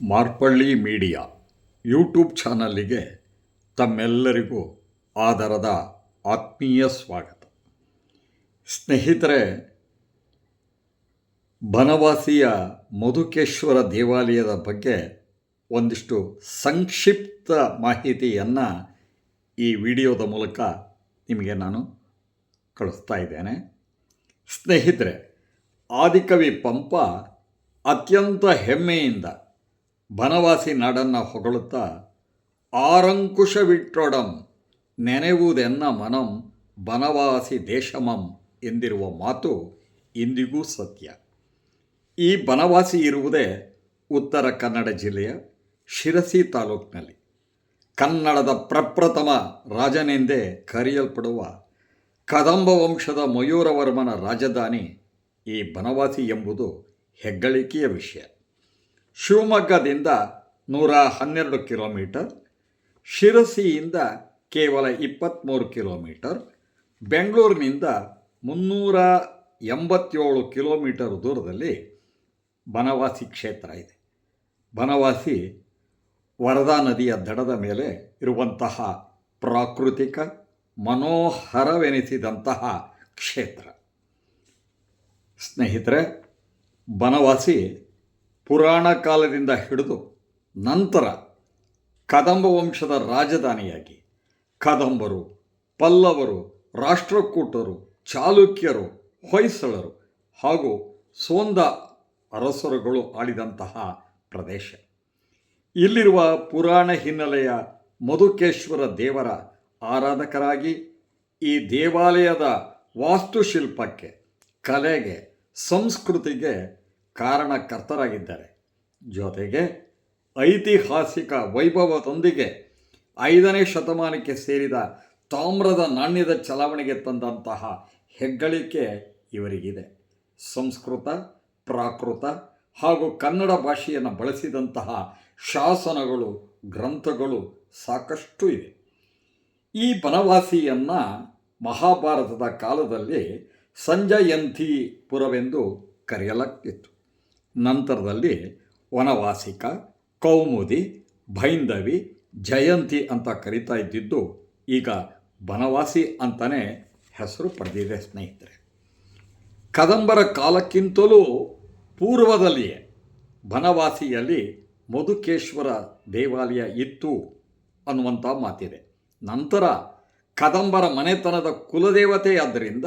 Marpalli media YouTube ಚಾನಲ್ಲಿಗೆ ತಮ್ಮೆಲ್ಲರಿಗೂ ಆದರದ ಆತ್ಮೀಯ ಸ್ವಾಗತ. ಸ್ನೇಹಿತರೆ, ಬನವಾಸಿಯ ಮಧುಕೇಶ್ವರ ದೇವಾಲಯದ ಬಗ್ಗೆ ಒಂದಿಷ್ಟು ಸಂಕ್ಷಿಪ್ತ ಮಾಹಿತಿಯನ್ನು ಈ ವಿಡಿಯೋದ ಮೂಲಕ ನಿಮಗೆ ನಾನು ಕಳಿಸ್ತಾ ಇದ್ದೇನೆ. ಸ್ನೇಹಿತರೆ, ಆದಿಕವಿ ಪಂಪ ಅತ್ಯಂತ ಹೆಮ್ಮೆಯಿಂದ ಬನವಾಸಿ ನಾಡನ್ನು ಹೊಗಳುತ್ತಾ ಆರಂಕುಶವಿಟ್ಟೊಡಂ ನೆನೆವುದೆನ್ನ ಮನಂ, ಬನವಾಸಿ ದೇಶಮಂ ಎಂದಿರುವ ಮಾತು ಇಂದಿಗೂ ಸತ್ಯ. ಈ ಬನವಾಸಿ ಇರುವುದೇ ಉತ್ತರ ಕನ್ನಡ ಜಿಲ್ಲೆಯ ಶಿರಸಿ ತಾಲೂಕಿನಲ್ಲಿ. ಕನ್ನಡದ ಪ್ರಪ್ರಥಮ ರಾಜನೆಂದೇ ಕರೆಯಲ್ಪಡುವ ಕದಂಬ ವಂಶದ ಮಯೂರವರ್ಮನ ರಾಜಧಾನಿ ಈ ಬನವಾಸಿ ಎಂಬುದು ಹೆಗ್ಗಳಿಕೆಯ ವಿಷಯ. ಶಿವಮೊಗ್ಗದಿಂದ ನೂರ ಹನ್ನೆರಡು ಕಿಲೋಮೀಟರ್, ಶಿರಸಿಯಿಂದ ಕೇವಲ ಇಪ್ಪತ್ತ್ಮೂರು ಕಿಲೋಮೀಟರ್, ಬೆಂಗಳೂರಿನಿಂದ ಮುನ್ನೂರ ಎಂಬತ್ತೇಳು ಕಿಲೋಮೀಟರ್ ದೂರದಲ್ಲಿ ಬನವಾಸಿ ಕ್ಷೇತ್ರ ಇದೆ. ಬನವಾಸಿ ವರದಾ ನದಿಯ ದಡದ ಮೇಲೆ ಇರುವಂತಹ ಪ್ರಾಕೃತಿಕ ಮನೋಹರವೆನಿಸಿದಂತಹ ಕ್ಷೇತ್ರ. ಸ್ನೇಹಿತರೆ, ಬನವಾಸಿ ಪುರಾಣ ಕಾಲದಿಂದ ಹಿಡಿದು ನಂತರ ಕದಂಬ ವಂಶದ ರಾಜಧಾನಿಯಾಗಿ ಕದಂಬರು, ಪಲ್ಲವರು, ರಾಷ್ಟ್ರಕೂಟರು, ಚಾಲುಕ್ಯರು, ಹೊಯ್ಸಳರು ಹಾಗೂ ಸೋಂದ ಅರಸರುಗಳು ಆಳಿದಂತಹ ಪ್ರದೇಶ. ಇಲ್ಲಿರುವ ಪುರಾಣ ಹಿನ್ನೆಲೆಯ ಮಧುಕೇಶ್ವರ ದೇವರ ಆರಾಧಕರಾಗಿ ಈ ದೇವಾಲಯದ ವಾಸ್ತುಶಿಲ್ಪಕ್ಕೆ, ಕಲೆಗೆ, ಸಂಸ್ಕೃತಿಗೆ ಕಾರಣಕರ್ತರಾಗಿದ್ದಾರೆ. ಜೊತೆಗೆ ಐತಿಹಾಸಿಕ ವೈಭವದೊಂದಿಗೆ ಐದನೇ ಶತಮಾನಕ್ಕೆ ಸೇರಿದ ತಾಮ್ರದ ನಾಣ್ಯದ ಚಲಾವಣೆಗೆ ತಂದಂತಹ ಹೆಗ್ಗಳಿಕೆ ಇವರಿಗಿದೆ. ಸಂಸ್ಕೃತ, ಪ್ರಾಕೃತ ಹಾಗೂ ಕನ್ನಡ ಭಾಷೆಯನ್ನು ಬಳಸಿದಂತಹ ಶಾಸನಗಳು, ಗ್ರಂಥಗಳು ಸಾಕಷ್ಟು ಇವೆ. ಈ ಬನವಾಸಿಯನ್ನು ಮಹಾಭಾರತದ ಕಾಲದಲ್ಲಿ ಸಂಜಯಂತಿಪುರವೆಂದು ಕರೆಯಲಾಗ್ತಿತ್ತು. ನಂತರದಲ್ಲಿ ವನವಾಸಿಕ, ಕೌಮುದಿ ಭೈಂದವಿ ಜಯಂತಿ ಅಂತ ಕರಿತಾ ಇದ್ದಿದ್ದು ಈಗ ಬನವಾಸಿ ಅಂತಲೇ ಹೆಸರು ಪಡೆದಿದೆ ಸ್ನೇಹಿತರೆ. ಕದಂಬರ ಕಾಲಕ್ಕಿಂತಲೂ ಪೂರ್ವದಲ್ಲಿಯೇ ಬನವಾಸಿಯಲ್ಲಿ ಮಧುಕೇಶ್ವರ ದೇವಾಲಯ ಇತ್ತು ಅನ್ನುವಂಥ ಮಾತಿದೆ. ನಂತರ ಕದಂಬರ ಮನೆತನದ ಕುಲದೇವತೆಯಾದ್ದರಿಂದ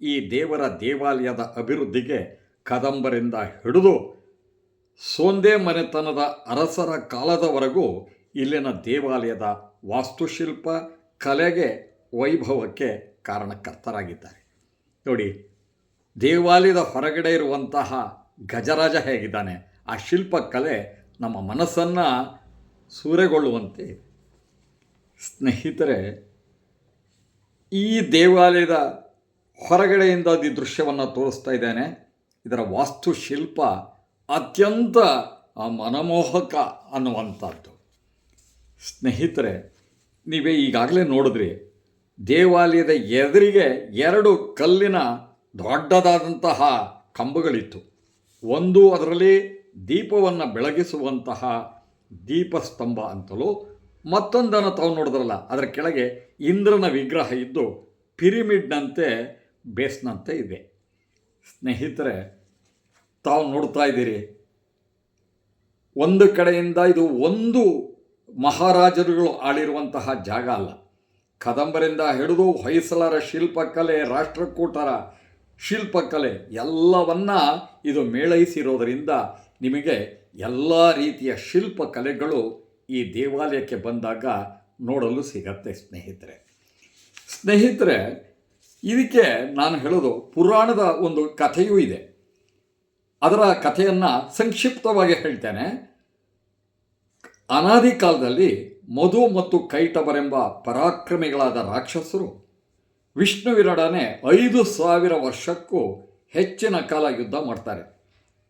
ಈ ದೇವರ ದೇವಾಲಯದ ಅಭಿವೃದ್ಧಿಗೆ ಕದಂಬರಿಂದ ಹಿಡಿದು ಸೋಂದೆ ಮನೆತನದ ಅರಸರ ಕಾಲದವರೆಗೂ ಇಲ್ಲಿನ ದೇವಾಲಯದ ವಾಸ್ತುಶಿಲ್ಪ ಕಲೆಗೆ ವೈಭವಕ್ಕೆ ಕಾರಣಕರ್ತರಾಗಿದ್ದಾರೆ. ನೋಡಿ, ದೇವಾಲಯದ ಹೊರಗಡೆ ಇರುವಂತಹ ಗಜರಾಜ ಹೇಗಿದ್ದಾನೆ? ಆ ಶಿಲ್ಪಕಲೆ ನಮ್ಮ ಮನಸ್ಸನ್ನು ಸೂರೆಗೊಳ್ಳುವಂತೆ. ಸ್ನೇಹಿತರೆ, ಈ ದೇವಾಲಯದ ಹೊರಗಡೆಯಿಂದ ಈ ದೃಶ್ಯವನ್ನು ತೋರಿಸ್ತಾ ಇದ್ದೇನೆ. ಇದರ ವಾಸ್ತುಶಿಲ್ಪ ಅತ್ಯಂತ ಮನಮೋಹಕ ಅನ್ನುವಂಥದ್ದು. ಸ್ನೇಹಿತರೆ, ನೀವೇ ಈಗಾಗಲೇ ನೋಡಿದ್ರಿ, ದೇವಾಲಯದ ಎದುರಿಗೆ ಎರಡು ಕಲ್ಲಿನ ದೊಡ್ಡದಾದಂತಹ ಕಂಬಗಳಿತ್ತು. ಒಂದು ಅದರಲ್ಲಿ ದೀಪವನ್ನು ಬೆಳಗಿಸುವಂತಹ ದೀಪಸ್ತಂಭ ಅಂತಲೂ, ಮತ್ತೊಂದನ್ನು ತಾವು ನೋಡಿದ್ರಲ್ಲ, ಅದರ ಕೆಳಗೆ ಇಂದ್ರನ ವಿಗ್ರಹ ಇದ್ದು, ಪಿರಿಮಿಡ್ನಂತೆ ಬೇಸ್ನಂತೆ ಇದೆ. ಸ್ನೇಹಿತರೆ ತಾವು ನೋಡ್ತಾ ಇದ್ದೀರಿ. ಒಂದು ಕಡೆಯಿಂದ ಇದು ಒಂದು ಮಹಾರಾಜರುಗಳು ಆಳಿರುವಂತಹ ಜಾಗ ಅಲ್ಲ. ಕದಂಬರಿಂದ ಹಿಡಿದು ಹೊಯ್ಸಳರ ಶಿಲ್ಪಕಲೆ, ರಾಷ್ಟ್ರಕೂಟರ ಶಿಲ್ಪಕಲೆ ಎಲ್ಲವನ್ನ ಇದು ಮೇಳೈಸಿರೋದರಿಂದ ನಿಮಗೆ ಎಲ್ಲ ರೀತಿಯ ಶಿಲ್ಪಕಲೆಗಳು ಈ ದೇವಾಲಯಕ್ಕೆ ಬಂದಾಗ ನೋಡಲು ಸಿಗತ್ತೆ ಸ್ನೇಹಿತರೆ. ಸ್ನೇಹಿತರೆ, ಇದಕ್ಕೆ ನಾನು ಹೇಳೋದು ಪುರಾಣದ ಒಂದು ಕಥೆಯೂ ಇದೆ. ಅದರ ಕಥೆಯನ್ನು ಸಂಕ್ಷಿಪ್ತವಾಗಿ ಹೇಳ್ತೇನೆ. ಅನಾದಿ ಕಾಲದಲ್ಲಿ ಮಧು ಮತ್ತು ಕೈಟಬರೆಂಬ ಪರಾಕ್ರಮಿಗಳಾದ ರಾಕ್ಷಸರು ವಿಷ್ಣುವಿನೊಡನೆ ಐದು ಸಾವಿರ ವರ್ಷಕ್ಕೂ ಹೆಚ್ಚಿನ ಕಾಲ ಯುದ್ಧ ಮಾಡ್ತಾರೆ.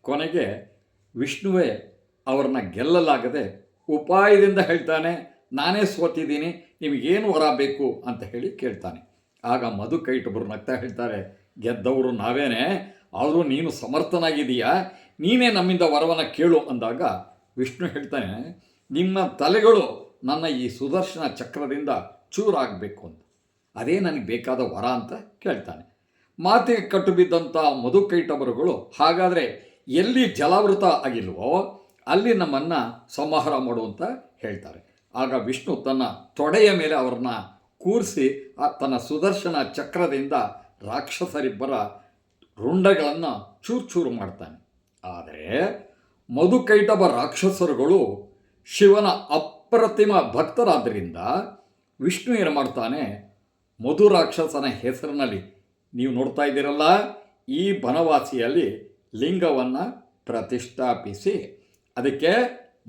ಕೊನೆಗೆ ವಿಷ್ಣುವೇ ಅವರನ್ನ ಗೆಲ್ಲಲಾಗದೆ ಉಪಾಯದಿಂದ ಹೇಳ್ತಾನೆ, ನಾನೇ ಸೋತಿದ್ದೀನಿ, ನಿಮಗೇನು ವರ ಬೇಕು? ಅಂತ ಹೇಳಿ ಕೇಳ್ತಾನೆ. ಆಗ ಮಧು ಕೈಟಬರು ನಗ್ತಾ ಹೇಳ್ತಾರೆ, ಗೆದ್ದವರು ನಾವೇನೇ? ಆದರೂ ನೀನು ಸಮರ್ಥನಾಗಿದೀಯಾ ನೀನೇ ನಮ್ಮಿಂದ ವರವನ್ನು ಕೇಳು ಅಂದಾಗ ವಿಷ್ಣು ಹೇಳ್ತಾನೆ, ನಿಮ್ಮ ತಲೆಗಳು ನನ್ನ ಈ ಸುದರ್ಶನ ಚಕ್ರದಿಂದ ಚೂರಾಗಬೇಕು ಅಂತ. ಅದೇ ನನಗೆ ಬೇಕಾದ ವರ ಅಂತ ಕೇಳ್ತಾನೆ. ಮಾತಿಗೆ ಕಟ್ಟು ಬಿದ್ದಂಥ ಮಧುಕೈಟಬರುಗಳು ಹಾಗಾದರೆ ಎಲ್ಲಿ ಜಲಾವೃತ ಆಗಿಲ್ವೋ ಅಲ್ಲಿ ನಮ್ಮನ್ನು ಸಂಹಾರ ಮಾಡುವಂತ ಹೇಳ್ತಾರೆ. ಆಗ ವಿಷ್ಣು ತನ್ನ ತೊಡೆಯ ಮೇಲೆ ಅವರನ್ನ ಕೂರಿಸಿ ತನ್ನ ಸುದರ್ಶನ ಚಕ್ರದಿಂದ ರಾಕ್ಷಸರಿಬ್ಬರ ರುಂಡಗಳನ್ನು ಚೂರು ಚೂರು ಮಾಡ್ತಾನೆ. ಆದರೆ ಮಧುಕೈಟಬ ರಾಕ್ಷಸರುಗಳು ಶಿವನ ಅಪ್ರತಿಮ ಭಕ್ತರಾದ್ದರಿಂದ ವಿಷ್ಣು ಏನು ಮಾಡ್ತಾನೆ, ಮಧು ರಾಕ್ಷಸನ ಹೆಸರಿನಲ್ಲಿ ನೀವು ನೋಡ್ತಾ ಇದ್ದೀರಲ್ಲ, ಈ ಬನವಾಸಿಯಲ್ಲಿ ಲಿಂಗವನ್ನು ಪ್ರತಿಷ್ಠಾಪಿಸಿ ಅದಕ್ಕೆ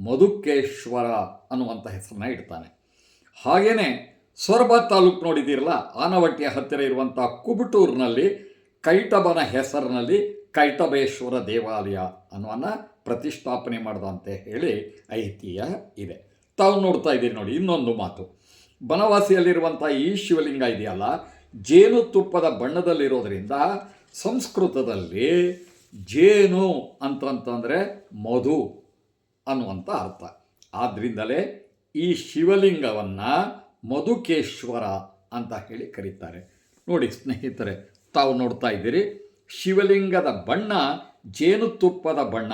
ಮಧುಕೇಶ್ವರ ಅನ್ನುವಂಥ ಹೆಸರನ್ನ ಇಡ್ತಾನೆ. ಹಾಗೆಯೇ ಸೊರಬ ತಾಲೂಕು ನೋಡಿದ್ದೀರಲ್ಲ, ಆನವಟ್ಟಿಯ ಹತ್ತಿರ ಇರುವಂಥ ಕುಬಟೂರಿನಲ್ಲಿ ಕೈಟಬನ ಹೆಸರಿನಲ್ಲಿ ಕೈಟಬೇಶ್ವರ ದೇವಾಲಯ ಅನ್ನುವನ್ನ ಪ್ರತಿಷ್ಠಾಪನೆ ಮಾಡ್ದಂತೆ ಹೇಳಿ ಐತಿಹ್ಯ ಇದೆ. ತಾವು ನೋಡ್ತಾ ಇದ್ದೀರಿ ನೋಡಿ, ಇನ್ನೊಂದು ಮಾತು. ಬನವಾಸಿಯಲ್ಲಿರುವಂಥ ಈ ಶಿವಲಿಂಗ ಇದೆಯಲ್ಲ ಜೇನುತುಪ್ಪದ ಬಣ್ಣದಲ್ಲಿರೋದ್ರಿಂದ ಸಂಸ್ಕೃತದಲ್ಲಿ ಜೇನು ಅಂತಂತಂದರೆ ಮಧು ಅನ್ನುವಂಥ ಅರ್ಥ. ಆದ್ದರಿಂದಲೇ ಈ ಶಿವಲಿಂಗವನ್ನು ಮಧುಕೇಶ್ವರ ಅಂತ ಹೇಳಿ ಕರೀತಾರೆ. ನೋಡಿ ಸ್ನೇಹಿತರೆ ತಾವು ನೋಡ್ತಾ ಇದ್ದೀರಿ. ಶಿವಲಿಂಗದ ಬಣ್ಣ, ಜೇನುತುಪ್ಪದ ಬಣ್ಣ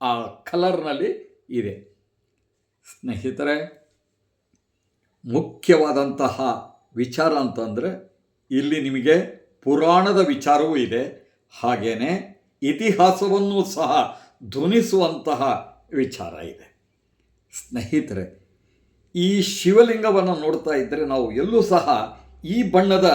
ಆ ಕಲರ್ನಲ್ಲಿ ಇದೆ. ಸ್ನೇಹಿತರೆ, ಮುಖ್ಯವಾದಂತಹ ವಿಚಾರ ಅಂತಂದರೆ ಇಲ್ಲಿ ನಿಮಗೆ ಪುರಾಣದ ವಿಚಾರವೂ ಇದೆ. ಹಾಗೆಯೇ ಇತಿಹಾಸವನ್ನು ಸಹ ಧ್ವನಿಸುವಂತಹ ವಿಚಾರ ಇದೆ. ಸ್ನೇಹಿತರೆ, ಈ ಶಿವಲಿಂಗವನ್ನು ನೋಡ್ತಾ ಇದ್ದರೆ ನಾವು ಎಲ್ಲೂ ಸಹ ಈ ಬಣ್ಣದ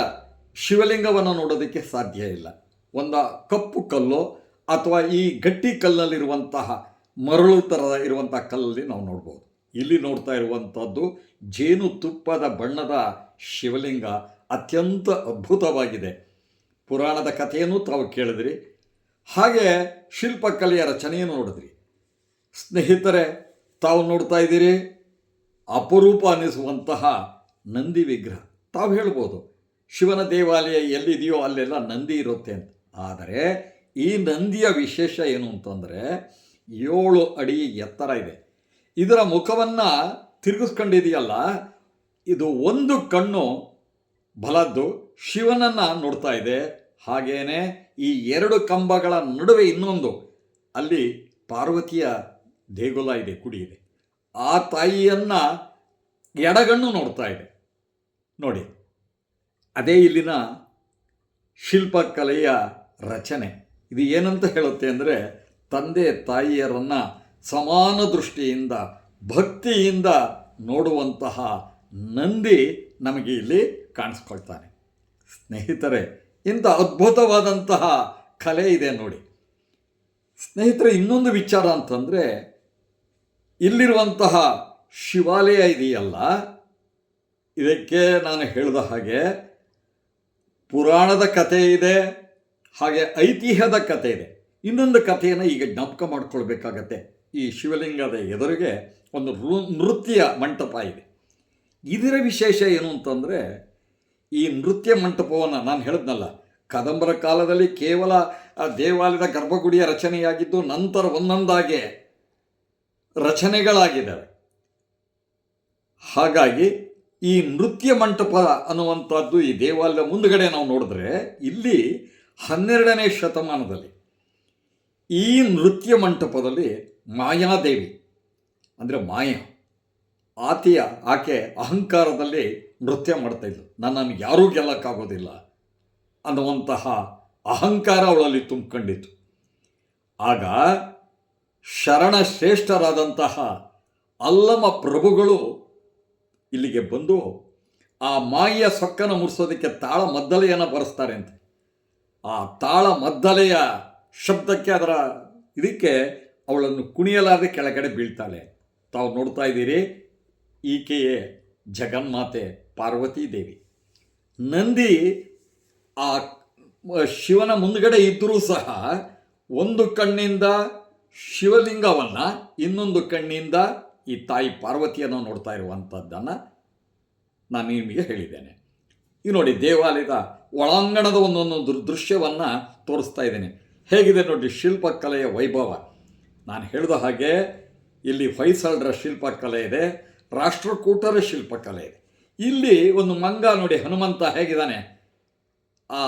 ಶಿವಲಿಂಗವನ್ನು ನೋಡೋದಕ್ಕೆ ಸಾಧ್ಯ ಇಲ್ಲ. ಒಂದು ಕಪ್ಪು ಕಲ್ಲು ಅಥವಾ ಈ ಗಟ್ಟಿ ಕಲ್ಲಲ್ಲಿರುವಂತಹ ಮರಳು ಥರದ ಇರುವಂಥ ಕಲ್ಲಲ್ಲಿ ನಾವು ನೋಡ್ಬೋದು. ಇಲ್ಲಿ ನೋಡ್ತಾ ಇರುವಂಥದ್ದು ಜೇನುತುಪ್ಪದ ಬಣ್ಣದ ಶಿವಲಿಂಗ ಅತ್ಯಂತ ಅದ್ಭುತವಾಗಿದೆ. ಪುರಾಣದ ಕಥೆಯನ್ನು ತಾವು ಕೇಳಿದ್ರಿ. ಹಾಗೆ ಶಿಲ್ಪಕಲೆಯ ರಚನೆಯನ್ನು ನೋಡಿದ್ರಿ. ಸ್ನೇಹಿತರೆ, ತಾವು ನೋಡ್ತಾ ಇದ್ದೀರಿ, ಅಪರೂಪ ಅನ್ನಿಸುವಂತಹ ನಂದಿ ವಿಗ್ರಹ. ತಾವು ಹೇಳ್ಬೋದು ಶಿವನ ದೇವಾಲಯ ಎಲ್ಲಿದೆಯೋ ಅಲ್ಲೆಲ್ಲ ನಂದಿ ಇರುತ್ತೆ ಅಂತ. ಆದರೆ ಈ ನಂದಿಯ ವಿಶೇಷ ಏನು ಅಂತಂದರೆ ಏಳು ಅಡಿ ಎತ್ತರ ಇದೆ. ಇದರ ಮುಖವನ್ನು ತಿರುಗಿಸ್ಕೊಂಡಿದೆಯಲ್ಲ, ಇದು ಒಂದು ಕಣ್ಣು ಬಲದ್ದು ಶಿವನನ್ನು ನೋಡ್ತಾ ಇದೆ. ಹಾಗೇನೆ ಈ ಎರಡು ಕಂಬಗಳ ನಡುವೆ ಇನ್ನೊಂದು, ಅಲ್ಲಿ ಪಾರ್ವತಿಯ ದೇಗುಲ ಇದೆ ಕುಡಿ ಇದೆ. ಆ ತಾಯಿಯನ್ನು ಎಡಗಣ್ಣು ನೋಡ್ತಾ ಇದೆ. ನೋಡಿ. ಅದೇ ಇಲ್ಲಿನ ಶಿಲ್ಪಕಲೆಯ ರಚನೆ. ಇದು ಏನಂತ ಹೇಳುತ್ತೆ ಅಂದರೆ, ತಂದೆ ತಾಯಿಯರನ್ನು ಸಮಾನ ದೃಷ್ಟಿಯಿಂದ, ಭಕ್ತಿಯಿಂದ ನೋಡುವಂತಹ ನಂದಿ ನಮಗೆ ಇಲ್ಲಿ ಕಾಣಿಸ್ಕೊಳ್ತಾನೆ. ಸ್ನೇಹಿತರೆ, ಇಂಥ ಅದ್ಭುತವಾದಂತಹ ಕಲೆ ಇದೆ ನೋಡಿ. ಸ್ನೇಹಿತರೆ, ಇನ್ನೊಂದು ವಿಚಾರ ಅಂತಂದರೆ, ಇಲ್ಲಿರುವಂತಹ ಶಿವಾಲಯ ಇದೆಯಲ್ಲ, ಇದಕ್ಕೆ ನಾನು ಹೇಳಿದ ಹಾಗೆ ಪುರಾಣದ ಕಥೆ ಇದೆ, ಹಾಗೆ ಐತಿಹ್ಯದ ಕಥೆ ಇದೆ. ಇನ್ನೊಂದು ಕಥೆಯನ್ನು ಈಗ ಜ್ಞಾಪಕ ಮಾಡಿಕೊಳ್ಬೇಕಾಗತ್ತೆ. ಈ ಶಿವಲಿಂಗದ ಎದುರಿಗೆ ಒಂದು ನೃತ್ಯ ಮಂಟಪ ಇದೆ. ಇದರ ವಿಶೇಷ ಏನು ಅಂತಂದರೆ, ಈ ನೃತ್ಯ ಮಂಟಪವನ್ನು ನಾನು ಹೇಳಿದ್ನಲ್ಲ, ಕದಂಬರ ಕಾಲದಲ್ಲಿ ಕೇವಲ ದೇವಾಲಯದ ಗರ್ಭಗುಡಿಯ ರಚನೆಯಾಗಿದ್ದು ನಂತರ ಒಂದೊಂದಾಗೆ ರಚನೆಗಳಾಗಿದ್ದಾವೆ. ಹಾಗಾಗಿ ಈ ನೃತ್ಯ ಮಂಟಪ ಅನ್ನುವಂಥದ್ದು ಈ ದೇವಾಲಯದ ಮುಂದುಗಡೆ ನಾವು ನೋಡಿದ್ರೆ ಇಲ್ಲಿ ಹನ್ನೆರಡನೇ ಶತಮಾನದಲ್ಲಿ ಈ ನೃತ್ಯ ಮಂಟಪದಲ್ಲಿ ಮಾಯಾದೇವಿ, ಅಂದರೆ ಮಾಯ, ಆತಿಯ, ಆಕೆ ಅಹಂಕಾರದಲ್ಲಿ ನೃತ್ಯ ಮಾಡ್ತಾ ಇದ್ಲು. ನನ್ನನ್ನು ಯಾರೂ ಗೆಲ್ಲಕ್ಕಾಗೋದಿಲ್ಲ ಅನ್ನುವಂತಹ ಅಹಂಕಾರ ಅವಳಲ್ಲಿ ತುಂಬಿಕೊಂಡಿತ್ತು. ಆಗ ಶರಣ ಶ್ರೇಷ್ಠರಾದಂತಹ ಅಲ್ಲಮ ಪ್ರಭುಗಳು ಇಲ್ಲಿಗೆ ಬಂದು ಆ ಮಾಯಿಯ ಸೊಕ್ಕನ ಮುರಿಸೋದಕ್ಕೆ ತಾಳ ಮದ್ದಲೆಯನ್ನು ಬರೆಸ್ತಾರೆ ಅಂತ. ಆ ತಾಳ ಮದ್ದಲೆಯ ಶಬ್ದಕ್ಕೆ ಅದರ ಇದಕ್ಕೆ ಅವಳನ್ನು ಕುಣಿಯಲಾರದೆ ಕೆಳಗಡೆ ಬೀಳ್ತಾಳೆ. ತಾವು ನೋಡ್ತಾ ಇದ್ದೀರಿ, ಈಕೆಯೇ ಜಗನ್ಮಾತೆ ಪಾರ್ವತಿ ದೇವಿ ನಂದಿ ಆ ಶಿವನ ಮುಂದ್ಗಡೆ ಇದ್ದರೂ ಸಹ ಒಂದು ಕಣ್ಣಿಂದ ಶಿವಲಿಂಗವನ್ನು ಇನ್ನೊಂದು ಕಣ್ಣಿಂದ ಈ ತಾಯಿ ಪಾರ್ವತಿಯನ್ನು ನೋಡ್ತಾ ಇರುವಂಥದ್ದನ್ನು ನಾನು ನಿಮಗೆ ಹೇಳಿದ್ದೇನೆ. ಈಗ ನೋಡಿ ದೇವಾಲಯದ ಒಳಾಂಗಣದ ಒಂದೊಂದು ದೃಶ್ಯವನ್ನು ತೋರಿಸ್ತಾ ಇದ್ದೇನೆ. ಹೇಗಿದೆ ನೋಡಿ ಶಿಲ್ಪಕಲೆಯ ವೈಭವ. ನಾನು ಹೇಳಿದ ಹಾಗೆ ಇಲ್ಲಿ ಹೊಯ್ಸಳರ ಶಿಲ್ಪಕಲೆ ಇದೆ, ರಾಷ್ಟ್ರಕೂಟರ ಶಿಲ್ಪಕಲೆ ಇದೆ. ಇಲ್ಲಿ ಒಂದು ಮಂಗ ನೋಡಿ ಹನುಮಂತ ಹೇಗಿದ್ದಾನೆ? ಆ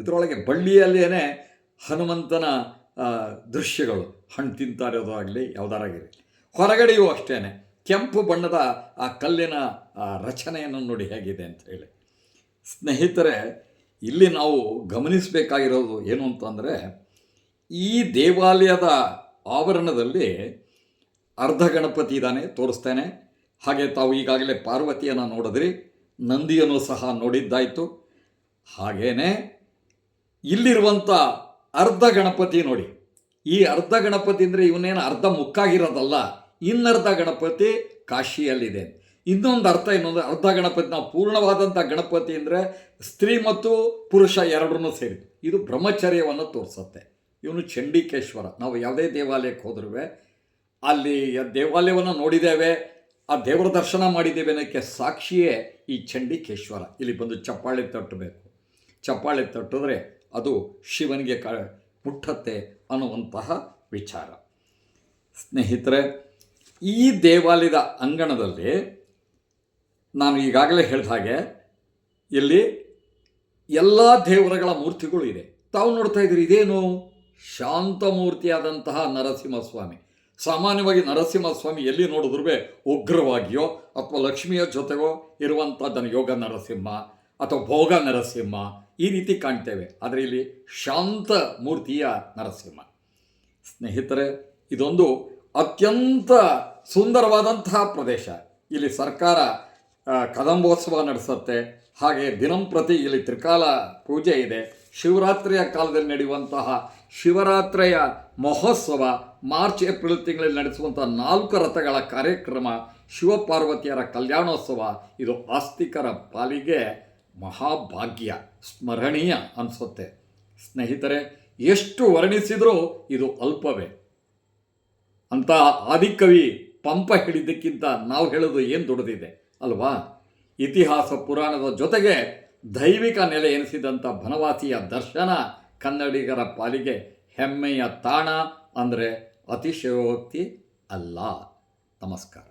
ಇದರೊಳಗೆ ಬಳ್ಳಿಯಲ್ಲೇನೆ ಹನುಮಂತನ ದೃಶ್ಯಗಳು. ಹಣ್ಣು ತಿಂತಾ ಇರೋದಾಗಲಿ, ಯಾವುದಾರಾಗಿರಲಿ. ಹೊರಗಡೆಯೂ ಅಷ್ಟೇ ಕೆಂಪು ಬಣ್ಣದ ಆ ಕಲ್ಲಿನ ರಚನೆಯನ್ನು ನೋಡಿ ಹೇಗಿದೆ ಅಂತ ಹೇಳಿ. ಸ್ನೇಹಿತರೆ, ಇಲ್ಲಿ ನಾವು ಗಮನಿಸಬೇಕಾಗಿರೋದು ಏನು ಅಂತಂದರೆ ಈ ದೇವಾಲಯದ ಆವರಣದಲ್ಲಿ ಅರ್ಧ ಗಣಪತಿ ಇದ್ದಾನೆ, ತೋರಿಸ್ತೇನೆ. ಹಾಗೆ ತಾವು ಈಗಾಗಲೇ ಪಾರ್ವತಿಯನ್ನು ನೋಡಿದ್ರಿ, ನಂದಿಯನ್ನು ಸಹ ನೋಡಿದ್ದಾಯಿತು. ಹಾಗೇನೆ ಇಲ್ಲಿರುವಂಥ ಅರ್ಧ ಗಣಪತಿ ನೋಡಿ. ಈ ಅರ್ಧ ಗಣಪತಿ ಅಂದರೆ ಇವನೇನು ಅರ್ಧ ಮುಕ್ಕಾಗಿರೋದಲ್ಲ. ಇನ್ನರ್ಧ ಗಣಪತಿ ಕಾಶಿಯಲ್ಲಿದೆ. ಇನ್ನೊಂದು ಅರ್ಥ ಇನ್ನೊಂದು ಅರ್ಧ ಗಣಪತಿ, ನಾವು ಪೂರ್ಣವಾದಂಥ ಗಣಪತಿ ಅಂದರೆ ಸ್ತ್ರೀ ಮತ್ತು ಪುರುಷ ಎರಡನ್ನೂ ಸೇರಿ ಇದು ಬ್ರಹ್ಮಚರ್ಯವನ್ನು ತೋರಿಸುತ್ತೆ. ಇವನು ಚಂಡಿಕೇಶ್ವರ. ನಾವು ಯಾವುದೇ ದೇವಾಲಯಕ್ಕೆ ಹೋದ್ರೂ ಅಲ್ಲಿ ದೇವಾಲಯವನ್ನು ನೋಡಿದ್ದೇವೆ, ಆ ದೇವರ ದರ್ಶನ ಮಾಡಿದ್ದೇವೆ ಅನ್ನೋಕ್ಕೆ ಸಾಕ್ಷಿಯೇ ಈ ಚಂಡಿಕೇಶ್ವರ. ಇಲ್ಲಿ ಬಂದು ಚಪ್ಪಾಳೆ ತಟ್ಟಬೇಕು. ಚಪ್ಪಾಳೆ ತಟ್ಟಿದ್ರೆ ಅದು ಶಿವನಿಗೆ ಕ ಮುಟ್ಟತ್ತೆ ಅನ್ನುವಂತಹ ವಿಚಾರ. ಸ್ನೇಹಿತರೆ ಈ ದೇವಾಲಯದ ಅಂಗಣದಲ್ಲಿ ನಾನು ಈಗಾಗಲೇ ಹೇಳಿದ ಹಾಗೆ ಇಲ್ಲಿ ಎಲ್ಲ ದೇವರಗಳ ಮೂರ್ತಿಗಳು ಇದೆ. ತಾವು ನೋಡ್ತಾ ಇದ್ದೀರಿ, ಇದೇನು ಶಾಂತಮೂರ್ತಿಯಾದಂತಹ ನರಸಿಂಹಸ್ವಾಮಿ. ಸಾಮಾನ್ಯವಾಗಿ ನರಸಿಂಹಸ್ವಾಮಿ ಎಲ್ಲಿ ನೋಡಿದ್ರೂ ಉಗ್ರವಾಗಿಯೋ ಅಥವಾ ಲಕ್ಷ್ಮಿಯ ಜೊತೆಗೋ ಇರುವಂಥದ್ದನ್ನು ಯೋಗ ನರಸಿಂಹ ಅಥವಾ ಭೋಗ ನರಸಿಂಹ ಈ ರೀತಿ ಕಾಣ್ತೇವೆ. ಆದರೆ ಇಲ್ಲಿ ಶಾಂತ ಮೂರ್ತಿಯ ನರಸಿಂಹ. ಸ್ನೇಹಿತರೆ, ಇದೊಂದು ಅತ್ಯಂತ ಸುಂದರವಾದಂತಹ ಪ್ರದೇಶ. ಇಲ್ಲಿ ಸರ್ಕಾರ ಕದಂಬೋತ್ಸವ ನಡೆಸುತ್ತೆ. ಹಾಗೆ ದಿನಂಪ್ರತಿ ಇಲ್ಲಿ ತ್ರಿಕಾಲ ಪೂಜೆ ಇದೆ. ಶಿವರಾತ್ರಿಯ ಕಾಲದಲ್ಲಿ ನಡೆಯುವಂತಹ ಶಿವರಾತ್ರಿಯ ಮಹೋತ್ಸವ ಮಾರ್ಚ್, ಏಪ್ರಿಲ್ ತಿಂಗಳಲ್ಲಿ ನಡೆಸುವಂಥ ನಾಲ್ಕು ರಥಗಳ ಕಾರ್ಯಕ್ರಮ, ಶಿವಪಾರ್ವತಿಯರ ಕಲ್ಯಾಣೋತ್ಸವ, ಇದು ಆಸ್ತಿಕರ ಪಾಲಿಗೆ ಮಹಾಭಾಗ್ಯ, ಸ್ಮರಣೀಯ ಅನಿಸುತ್ತೆ. ಸ್ನೇಹಿತರೆ, ಎಷ್ಟು ವರ್ಣಿಸಿದರೂ ಇದು ಅಲ್ಪವೇ. ಅಂತ ಆದಿಕವಿ ಪಂಪ ಹೇಳಿದ್ದಕ್ಕಿಂತ ನಾವು ಹೇಳೋದು ಏನು ದೊಡ್ಡದಿದೆ, ಅಲ್ವಾ? ಇತಿಹಾಸ ಪುರಾಣದ ಜೊತೆಗೆ ದೈವಿಕ ನೆಲೆ ಎನಿಸಿದಂಥ ಬನವಾಸಿಯ ದರ್ಶನ ಕನ್ನಡಿಗರ ಪಾಲಿಗೆ ಹೆಮ್ಮೆಯ ತಾಣ ಅಂದರೆ ಅತಿಶಯೋಕ್ತಿ ಅಲ್ಲ. ನಮಸ್ಕಾರ.